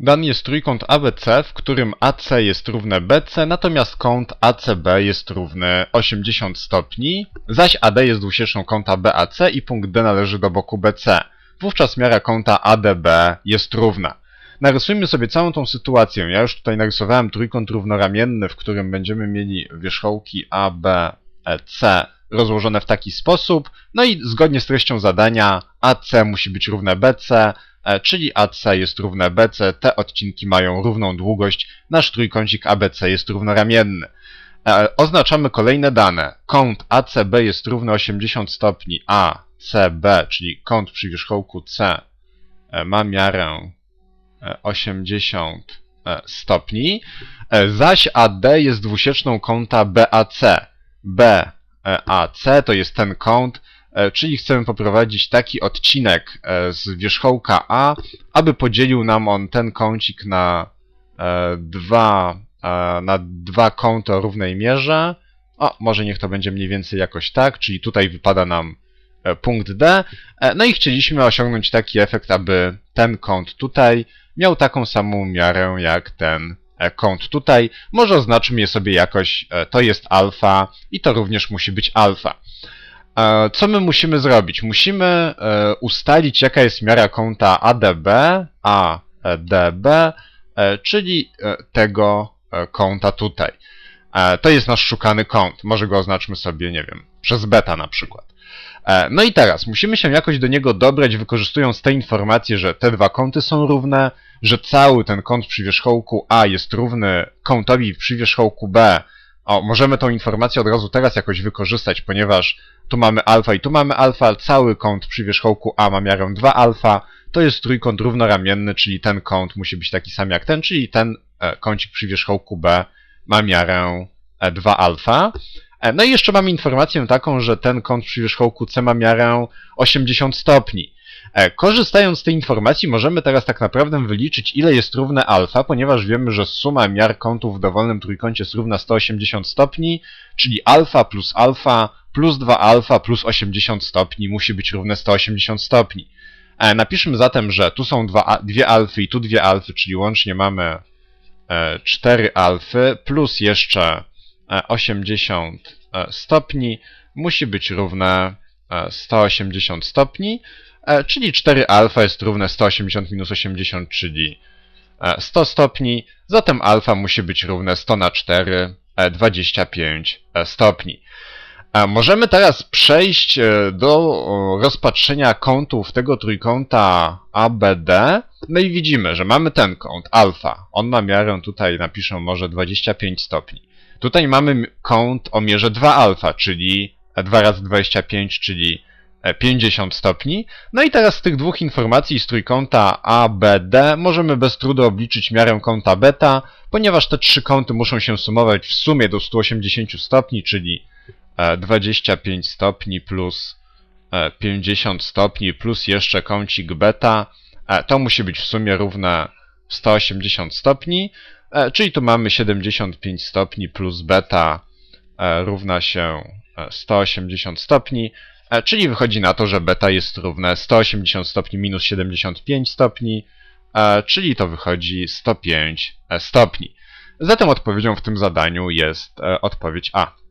Dany jest trójkąt ABC, w którym AC jest równe BC, natomiast kąt ACB jest równy 80 stopni, zaś AD jest dwusieczną kąta BAC i punkt D należy do boku BC. Wówczas miara kąta ADB jest równa. Narysujmy sobie całą tą sytuację. Ja już tutaj narysowałem trójkąt równoramienny, w którym będziemy mieli wierzchołki A, B, E, C rozłożone w taki sposób. No i zgodnie z treścią zadania AC musi być równe BC, czyli AC jest równe BC. Te odcinki mają równą długość. Nasz trójkącik ABC jest równoramienny. E, Oznaczamy kolejne dane. Kąt ACB jest równy 80 stopni, a CB, czyli kąt przy wierzchołku C, e, ma miarę e, 80 e, stopni, e, zaś AD jest dwusieczną kąta BAC. BAC to jest ten kąt, e, czyli chcemy poprowadzić taki odcinek e, z wierzchołka A, aby podzielił nam on ten kącik na e, dwa, e, na dwa kąty o równej mierze. O, może niech to będzie mniej więcej jakoś tak, czyli tutaj wypada nam e, punkt D. E, No i chcieliśmy osiągnąć taki efekt, aby ten kąt tutaj miał taką samą miarę jak ten e, kąt tutaj. Może oznaczmy je sobie jakoś, e, to jest alfa i to również musi być alfa. E, Co my musimy zrobić? Musimy e, ustalić, jaka jest miara kąta ADB, ADB, e, czyli tego kąta tutaj. To jest nasz szukany kąt. Może go oznaczmy sobie, nie wiem, przez beta na przykład. No i teraz musimy się jakoś do niego dobrać, wykorzystując te informacje, że te dwa kąty są równe, że cały ten kąt przy wierzchołku A jest równy kątowi przy wierzchołku B. O, możemy tą informację od razu teraz jakoś wykorzystać, ponieważ tu mamy alfa i tu mamy alfa, cały kąt przy wierzchołku A ma miarę 2 alfa, to jest trójkąt równoramienny, czyli ten kąt musi być taki sam jak ten, czyli ten e, kącik przy wierzchołku B ma miarę e, 2 alfa. E, No i jeszcze mamy informację taką, że ten kąt przy wierzchołku C ma miarę 80 stopni. E, Korzystając z tej informacji możemy teraz tak naprawdę wyliczyć ile jest równe alfa, ponieważ wiemy, że suma miar kątów w dowolnym trójkącie jest równa 180 stopni, czyli alfa plus alfa plus 2 alfa plus 80 stopni musi być równe 180 stopni. E, Napiszmy zatem, że tu są dwa, dwie alfy i tu dwie alfy, czyli łącznie mamy e, 4 alfy plus jeszcze e, 80 e, stopni musi być równe e, 180 stopni, e, czyli 4 alfa jest równe 180 minus 80, czyli e, 100 stopni, zatem alfa musi być równe 100 na 4, e, 25 e, stopni. E, Możemy teraz przejść e, do rozpatrzenia kątów tego trójkąta ABD. No i widzimy, że mamy ten kąt alfa. On ma miarę tutaj, napiszę może 25 stopni. Tutaj mamy kąt o mierze 2 alfa, czyli 2 razy 25, czyli e, 50 stopni. No i teraz z tych dwóch informacji z trójkąta ABD możemy bez trudu obliczyć miarę kąta beta, ponieważ te trzy kąty muszą się sumować w sumie do 180 stopni, czyli e, 25 stopni plus e, 50 stopni plus jeszcze kącik beta. E, To musi być w sumie równe 180 stopni, e, czyli tu mamy 75 stopni plus beta e, równa się e, 180 stopni, e, czyli wychodzi na to, że beta jest równe 180 stopni minus 75 stopni, e, czyli to wychodzi 105 stopni. Zatem odpowiedzią w tym zadaniu jest e, odpowiedź A.